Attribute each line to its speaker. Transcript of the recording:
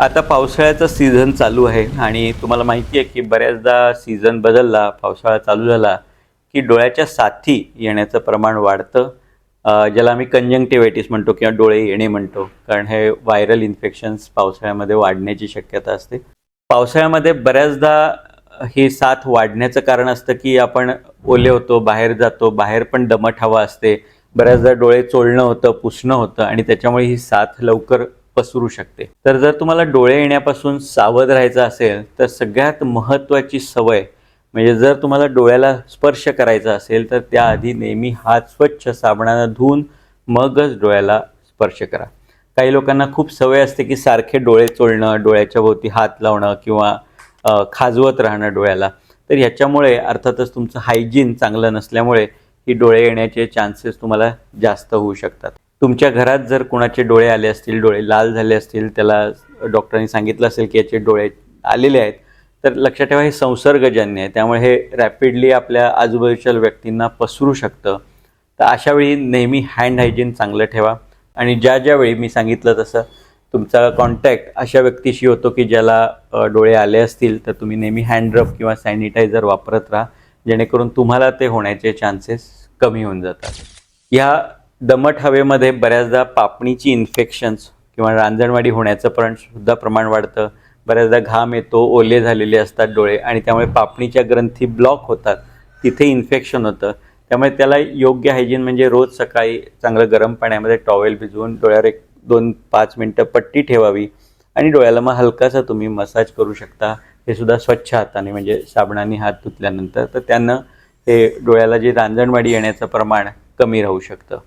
Speaker 1: आता पावसाळ्याचा सीझन चालू आहे आणि तुम्हाला माहिती आहे की बऱ्याचदा सीझन बदलला पावसाळा चालू झाला की डोळ्याच्या साथी येण्याचं प्रमाण वाढतं. ज्याला आम्ही कंजंक्टिव्हायटिस म्हणतो किंवा डोळे येणे म्हणतो कारण हे व्हायरल इन्फेक्शन्स पावसाळ्यामध्ये वाढण्याची शक्यता असते. पावसाळ्यामध्ये बऱ्याचदा ही साथ वाढण्याचं कारण असतं की आपण ओले होतो बाहेर जातो बाहेर पण दमट हवा असते. बऱ्याचदा डोळे चोळणं होतं पुसणं होतं आणि त्याच्यामुळे ही साथ लवकर पसरू शकते. तर जर तुम्हाला डोळे येण्यापासून सावध राहायचं असेल तर सगळ्यात महत्त्वाची सवय म्हणजे जर तुम्हाला डोळ्याला स्पर्श करायचा असेल तर त्याआधी नेहमी हात स्वच्छ साबणानं धुवून मगच डोळ्याला स्पर्श करा. काही लोकांना खूप सवय असते की सारखे डोळे चोळणं डोळ्याच्या भोवती हात लावणं किंवा खाजवत राहणं डोळ्याला. तर ह्याच्यामुळे अर्थातच तुमचं हायजीन चांगलं नसल्यामुळे ही डोळे येण्याचे चान्सेस तुम्हाला जास्त होऊ शकतात. तुमच्या घरात जर कुणाचे डोळे आले असतील डोळे लाल झाले असतील त्याला डॉक्टरांनी सांगितलं असेल की याचे डोळे आलेले आहेत तर लक्षात ठेवा हे संसर्गजन्य आहे. त्यामुळे हे रॅपिडली आपल्या आजूबाजूच्या व्यक्तींना पसरू शकतं. तर अशावेळी नेहमी हँड हायजीन चांगलं ठेवा. आणि ज्या ज्यावेळी मी सांगितलं तसं तुमचा कॉन्टॅक्ट अशा व्यक्तीशी होतो की ज्याला डोळे आले असतील तर तुम्ही नेहमी हँडरब किंवा सॅनिटायझर वापरत राहा. जेणेकरून तुम्हाला ते होण्याचे चान्सेस कमी होऊन जातात. ह्या दमट हवेमध्ये बऱ्याचदा पापणीची इन्फेक्शन्स किंवा रांजणवाडी होण्याचं पण सुद्धा प्रमाण वाढतं. बऱ्याचदा घाम येतो ओले झालेले असतात डोळे आणि त्यामुळे पापणीच्या ग्रंथी ब्लॉक होतात. तिथे इन्फेक्शन होतं. त्यामुळे त्याला योग्य हायजीन म्हणजे रोज सकाळी चांगलं गरम पाण्यामध्ये टॉवेल भिजवून डोळ्यावर एक दोन पाच मिनटं पट्टी ठेवावी आणि डोळ्याला मग हलकासा तुम्ही मसाज करू शकता. हे सुद्धा स्वच्छ हाताने म्हणजे साबणाने हात धुतल्यानंतर तर त्यानं हे डोळ्याला जी रांजणवाडी येण्याचं प्रमाण कमी राहू शकतं.